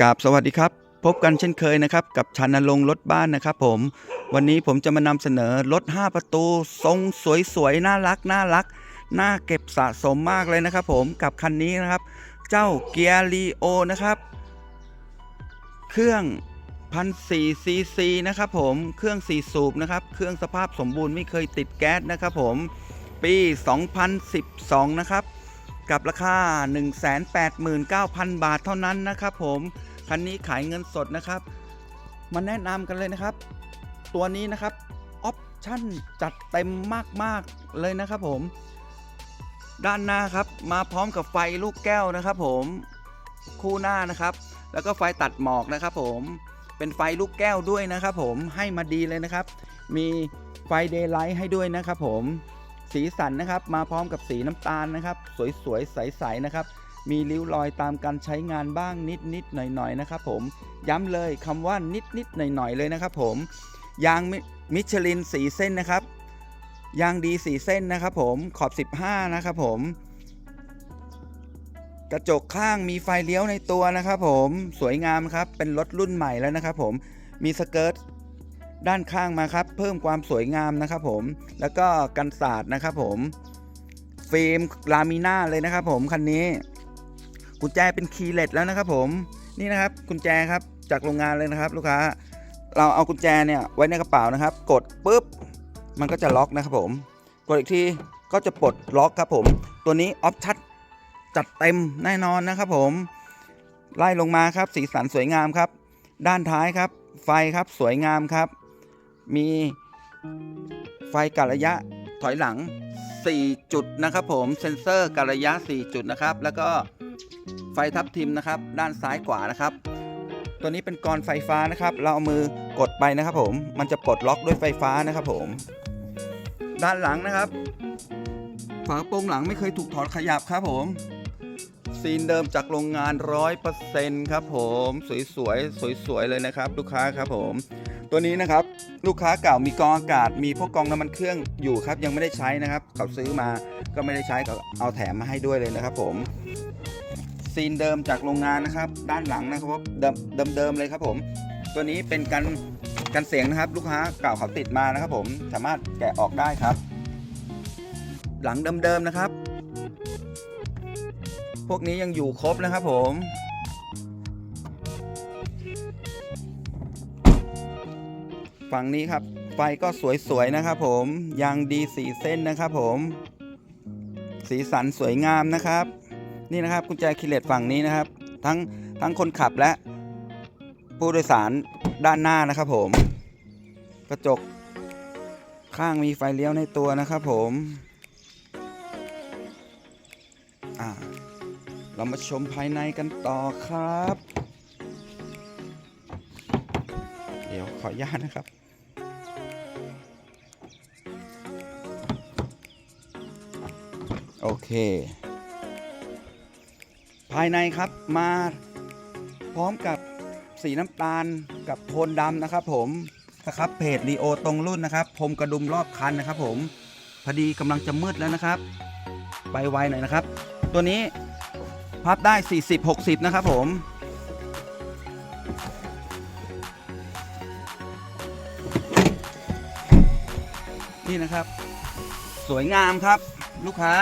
กาบสวัสดีครับ พบกันเช่นเคยนะครับ กับชันนลงรถบ้านนะครับผม วันนี้ผมจะมานำเสนอรถ 5 ประตู ทรงสวยๆ น่ารักน่ารักน่าเก็บสะสมมากเลยนะครับผมกับคันนี้นะครับ เจ้าเกียร์ลีโอนะครับ เครื่องพันสี่ซีซีนะครับผมเครื่องสี่สูบนะครับ เครื่องสภาพสมบูรณ์ไม่เคยติดแก๊สนะครับผมปี 2012 นะครับ กับราคา 189,000 บาทเท่านั้นนะครับผม คันนี้ขายเงินสดนะครับ มาแนะนำกันเลยนะครับ ตัวนี้นะครับออปชั่นจัดเต็มมากๆเลยนะครับผม ด้านหน้าครับมาพร้อมกับไฟลูกแก้วนะครับ ผมคู่หน้านะครับ แล้วก็ไฟตัดหมอกนะครับ ผมเป็นไฟลูกแก้วด้วยนะครับ ผมให้มาดีเลยนะครับ มีไฟเดย์ไลท์ให้ด้วยนะครับ ผมสีสันนะครับ มาพร้อมกับสีน้ำตาลนะครับ สวยๆใสๆนะครับ มีริ้วรอยตามการใช้งานบ้างนิดๆหน่อยๆนะครับผมย้ำเลยคำว่านิดๆหน่อยๆเลยนะครับผมยางมิมิชลินสีเส้นนะครับยางดีสีเส้นนะครับผมขอบ 15 นะครับผมกระจกข้างมีไฟเลี้ยวในตัวนะครับผมสวยงามครับเป็นรถรุ่นใหม่แล้วนะครับผมมีสเกิร์ตด้านข้างมาครับ เพิ่มความสวยงามนะครับผมแล้วก็กันศาสตร์นะครับผมฟิล์มลามิน่าเลยนะครับผมคันนี้ กุญแจเป็นคีย์เลสแล้วนะครับผมนี่นะครับกุญแจครับจากโรงงานเลยนะครับ ลูกค้า เราเอากุญแจเนี่ยไว้ในกระเป๋านะครับ กดปุ๊บมันก็จะล็อกนะครับผม กดอีกทีก็จะปลดล็อกครับผม ตัวนี้ออปชั่นจัดเต็มแน่นอนนะครับผมไล่ลงมาครับ สีสันสวยงามครับ ด้านท้ายครับ ไฟครับสวยงามครับ มีไฟกัดระยะถอยหลัง 4 จุดนะครับผมเซ็นเซอร์กระยะ 4 จุดนะครับ แล้วก็ไฟทับทิมนะครับ ด้านซ้ายขวานะครับ ตัวนี้เป็นกรไฟฟ้านะครับ เราเอามือกดไปนะครับผมมันจะปลดล็อกด้วยไฟฟ้านะครับผม ด้านหลังนะครับฝากระโปรงหลังไม่เคยถูกถอดขยับครับผมซีนเดิมจากโรงงาน 100%ครับผม สวยๆสวยๆเลยนะครับ ลูกค้าครับผม ตัวนี้นะครับลูกค้าเก่ามีกองอากาศ มีพวกกองน้ำมันเครื่องอยู่ครับ ยังไม่ได้ใช้นะครับเขาซื้อมาก็ไม่ได้ใช้เขาเอาแถมมาให้ด้วยเลยนะครับ ผมซีนเดิมจากโรงงานนะครับ ด้านหลังนะครับเดิมเดิมเลยครับผม ตัวนี้เป็นกันกันเสียงนะครับ ลูกค้าเก่าเขาติดมานะครับ ผมสามารถแกะออกได้ครับ หลังเดิมๆนะครับ พวกนี้ยังอยู่ครบนะครับผม ฝั่งนี้ครับ ไฟก็สวยๆนะครับผมยางดีสีเส้นนะครับผม สีสันสวยงามนะครับ นี่นะครับกุญแจคีเลสฝั่งนี้นะครับ ทั้งทั้งคนขับและผู้โดยสารด้านหน้านะครับผม กระจกข้างมีไฟเลี้ยวในตัวนะครับผมอ่าเรามาชมภายในกันต่อครับ เดี๋ยวขออนุญาตนะครับ โอเค ภายในครับมาพร้อมกับสีน้ำตาลกับโทนดำนะครับ ผมนะครับเพจรีโอตรงรุ่นนะครับพรมกระดุมรอบคันนะครับ ผมพอดีกำลังจะมืดแล้วนะครับ ไปไวหน่อยนะครับ ตัวนี้พับได้ 40 60 นะครับผมนี่นะครับ สวยงามครับ ลูกค้า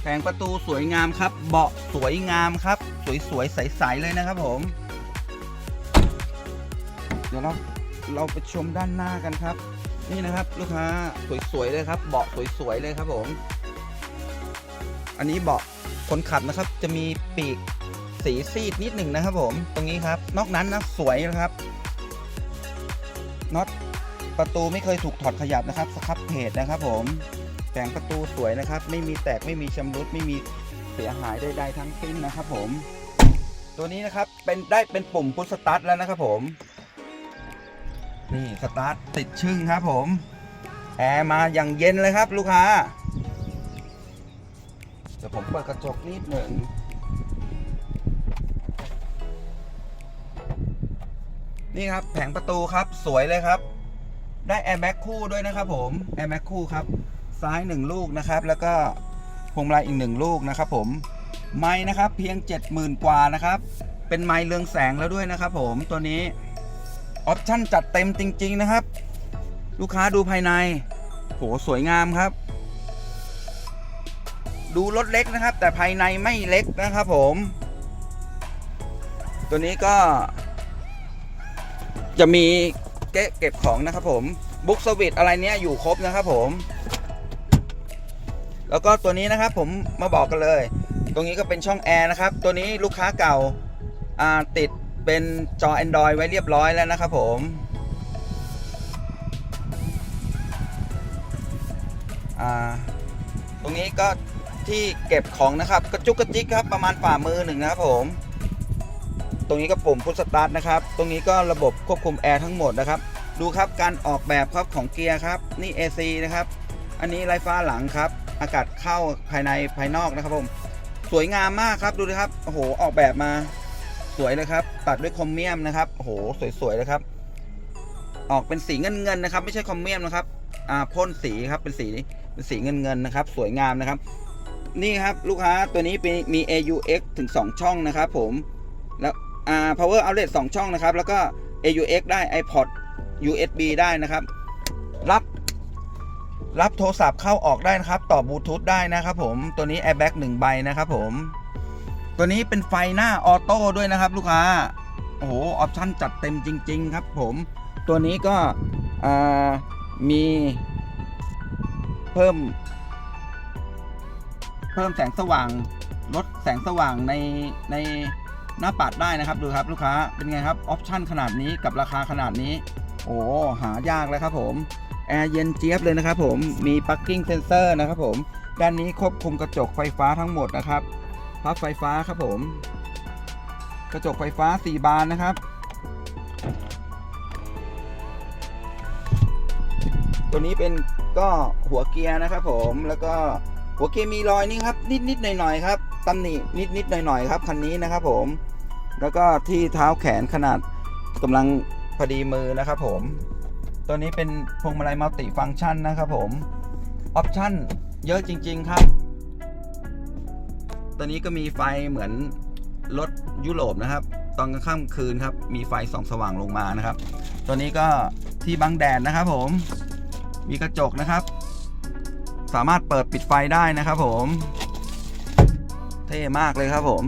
แผงประตูสวยงามครับ เบาะสวยงามครับ สวยๆใสๆเลยนะครับผม เดี๋ยวเราเราไปชมด้านหน้ากันครับ นี่นะครับลูกค้าสวยๆเลยครับ เบาะสวยๆเลยครับผม อันนี้เบาะคนขับนะครับจะมีปีกสีซีดนิดหนึ่งนะครับ ผม ตรงนี้ครับ นอกนั้นนะสวยนะครับน็อตประตูไม่เคยถูกถอดขยับนะครับสครับเพจนะครับผม แผงประตูสวยนะครับ ไม่มีแตกไม่มีชำรุดไม่มีเสียหายใดๆทั้งสิ้นนะครับผม ตัวนี้นะครับเป็นได้เป็นปุ่มพุชสตาร์ทแล้วนะครับผม นี่สตาร์ทติดชึ่งครับผมแอร์มาอย่างเย็นเลยครับ ลูกค้าเดี๋ยวผมเปิดกระจกนิดหนึ่งนี่ครับแผงประตูครับสวยเลยครับ ได้แอร์แบ็กคู่ด้วยนะครับผมแอร์แบ็กคู่ครับ ซ้ายหนึ่งลูกนะครับ แล้วก็พวงมาลัยอีกหนึ่งลูกนะครับผมไม้นะครับเพียง 70,000 กว่านะครับ เป็นไม้เรืองแสงแล้วด้วยนะครับผมตัวนี้ออปชั่นจัดเต็มจริง ๆ นะครับ ลูกค้าดูภายในโหสวยงามครับ ดูรถเล็กนะครับ แต่ภายในไม่เล็กนะครับผม ตัวนี้ก็ จะมีเก๊ะเก็บของนะครับผมบุ๊กสวิตอะไรเนี้ยอยู่ครบนะครับผม แล้วก็ตัวนี้นะครับผมมาบอกกันเลย ตรงนี้ก็เป็นช่องแอร์นะครับ ตัวนี้ลูกค้าเก่าาติดเป็นจอ Android ไว้เรียบร้อยแล้วนะครับผมตรงนี้ก็ที่เก็บของนะครับ กระจุกกระจิกครับประมาณฝ่ามือหนึ่งนะครับผม ตรงนี้ก็ปุ่มพุทสตาร์ทนะครับ ตรงนี้ก็ระบบควบคุมแอร์ทั้งหมดนะครับ ดูครับการออกแบบครับของเกียร์ครับ นี่ AC นะครับ อันนี้ไฟฟ้าหลังครับ อากาศเข้าภายในภายนอกนะครับผมสวยงามมากครับดูดิครับโอ้โหออกแบบมาสวยเลยครับ ตัดด้วยคอมเมียมนะครับโอ้โหสวยๆเลยครับ ออกเป็นสีเงินเงินๆนะครับ ไม่ใช่คอมเมียมนะครับอ่าพ่นสีครับเป็นสีเป็นสีเงินเงินๆนะครับ สวยงามนะครับ นี่ครับลูกค้าตัวนี้เป็นมี AUX ถึง 2 ช่องนะครับผมแล้วอ่า power outlet 2 ช่องนะครับ แล้วก็ AUX ได้ iPod USB ได้นะครับ รับ รับโทรศัพท์เข้าออกได้นะครับ ต่อบลูทูธได้นะครับผมตัวนี้ airbag 1ใบนะครับผม ตัวนี้เป็นไฟหน้าออโต้ด้วยนะครับ ลูกค้าโอ้โหออปชั่นจัดเต็มจริง ๆ ครับผม ตัวนี้ก็มีเพิ่ม เพิ่มแสงสว่างลดแสงสว่างในในหน้าปัดได้นะครับดูครับลูกค้าเป็นไงครับออปชั่นขนาดนี้กับราคาขนาดนี้ โอ้หายากเลยครับผม แอร์เย็นเจี๊ยบเลยนะครับผมมีปักกิ้งเซนเซอร์นะครับผมด้านนี้ควบคุมกระจกไฟฟ้าทั้งหมดนะครับพับไฟฟ้าครับผม กระจกไฟฟ้า 4 บานนะครับ ตัวนี้เป็นก็หัวเกียร์นะครับผมแล้วก็หัวเกียร์มีรอยนี่ครับ นิดนิดหน่อยหน่อยๆครับตำหนินิดนิดหน่อยหน่อยๆครับคันนี้นะครับผม แล้วก็ที่เท้าแขนขนาดกำลังพอดีมือนะครับผม ตัวนี้เป็นพวงมาลัยมัลติฟังก์ชันนะครับผม ออปชั่นเยอะจริง ๆครับ ตัวนี้ก็มีไฟเหมือนรถยุโรปนะครับ ตอนกลางค่ำคืนครับ มีไฟส่องสว่างลงมานะครับ ตัวนี้ก็ที่บังแดดนะครับ ผม มีกระจกนะครับ สามารถเปิดปิดไฟได้นะครับผม เท่มากเลยครับผม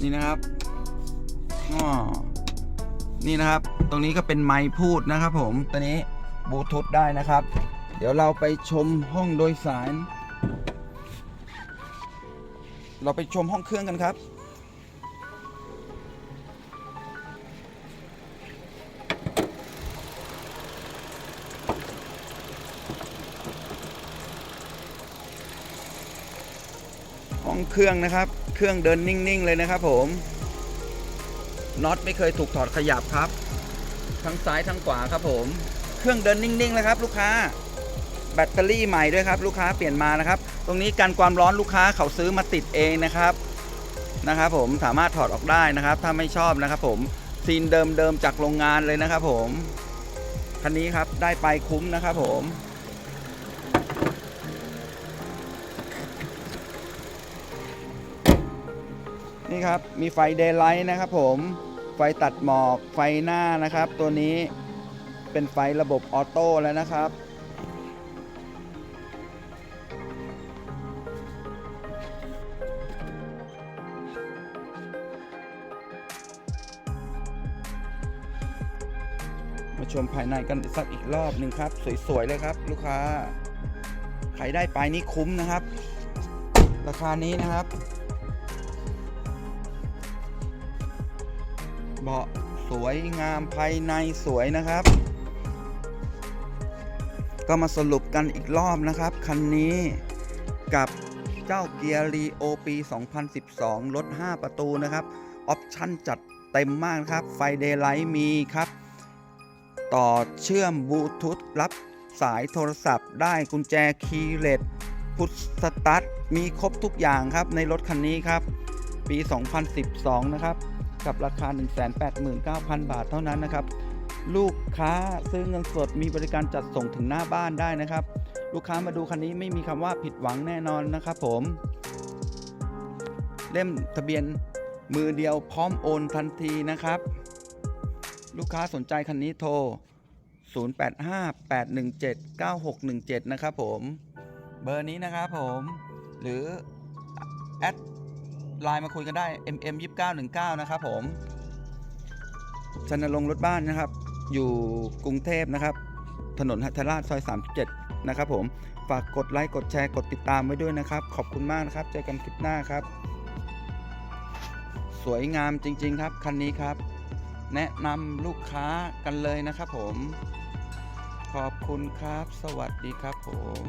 นี่นะครับอ้อนี่นะครับ ตรงนี้ก็เป็นไมค์พูดนะครับผมตัวนี้บลูทูธได้นะครับ เดี๋ยวเราไปชมห้องโดยสาร เราไปชมห้องเครื่องกันครับห้องเครื่องนะครับ เครื่องเดินนิ่ง ๆ เลยนะครับผมน็อตไม่เคยถูกถอดขยับครับ ทั้งซ้ายทั้งขวาครับผม เครื่องเดินนิ่งๆเลยครับลูกค้า แบตเตอรี่ใหม่ด้วยครับลูกค้าเปลี่ยนมานะครับ ตรงนี้การความร้อนลูกค้าเขาซื้อมาติดเองนะครับนะครับผมสามารถถอดออกได้นะครับ ถ้าไม่ชอบนะครับผมซีนเดิมๆจากโรงงานเลยนะครับผมคันนี้ครับได้ไปคุ้มนะครับผมนี่ครับ มีไฟเดย์ไลท์นะครับผม ไฟตัดหมอกไฟหน้านะครับ ตัวนี้เป็นไฟระบบออโต้แล้วนะครับ มาชมภายในกันสักอีกรอบหนึ่งครับ สวย ๆ เลยครับ ลูกค้า ใครได้ไปนี่คุ้มนะครับ ราคานี้นะครับ สวยงามภายในสวยนะครับ ก็มาสรุปกันอีกรอบนะครับ คันนี้กับเจ้าเกียร์รีโอปี 2012 รถ 5 ประตูนะครับ ออปชั่นจัดเต็มมากครับ ไฟเดย์ไลท์มีครับ ต่อเชื่อมบลูทูธรับสายโทรศัพท์ได้กุญแจคีย์เลสพุทสตาร์ทมีครบทุกอย่างครับในรถคันนี้ครับ ปี 2012 นะครับ กับราคา 189,000 บาทเท่านั้นนะครับ ลูกค้าซื้อเงินสดมีบริการจัดส่งถึงหน้าบ้านได้นะครับ ลูกค้ามาดูคันนี้ไม่มีคำว่าผิดหวังแน่นอนนะครับผม เล่มทะเบียนมือเดียวพร้อมโอนทันทีนะครับ ลูกค้าสนใจคันนี้โทร 0858179617 นะครับผม เบอร์นี้นะครับผม หรือแอด ไลน์มาคุยกันได้ mm 2919นะครับผมชนลงรถบ้านนะครับ อยู่กรุงเทพนะครับ ถนนหัทราชซอย 37 นะครับผมฝากกดไลค์กดแชร์กดติดตามไว้ด้วยนะครับ ขอบคุณมากนะครับ เจอกันคลิปหน้าครับ สวยงามจริง ๆ ครับคันนี้ครับ แนะนำลูกค้ากันเลยนะครับผม ขอบคุณครับ สวัสดีครับผม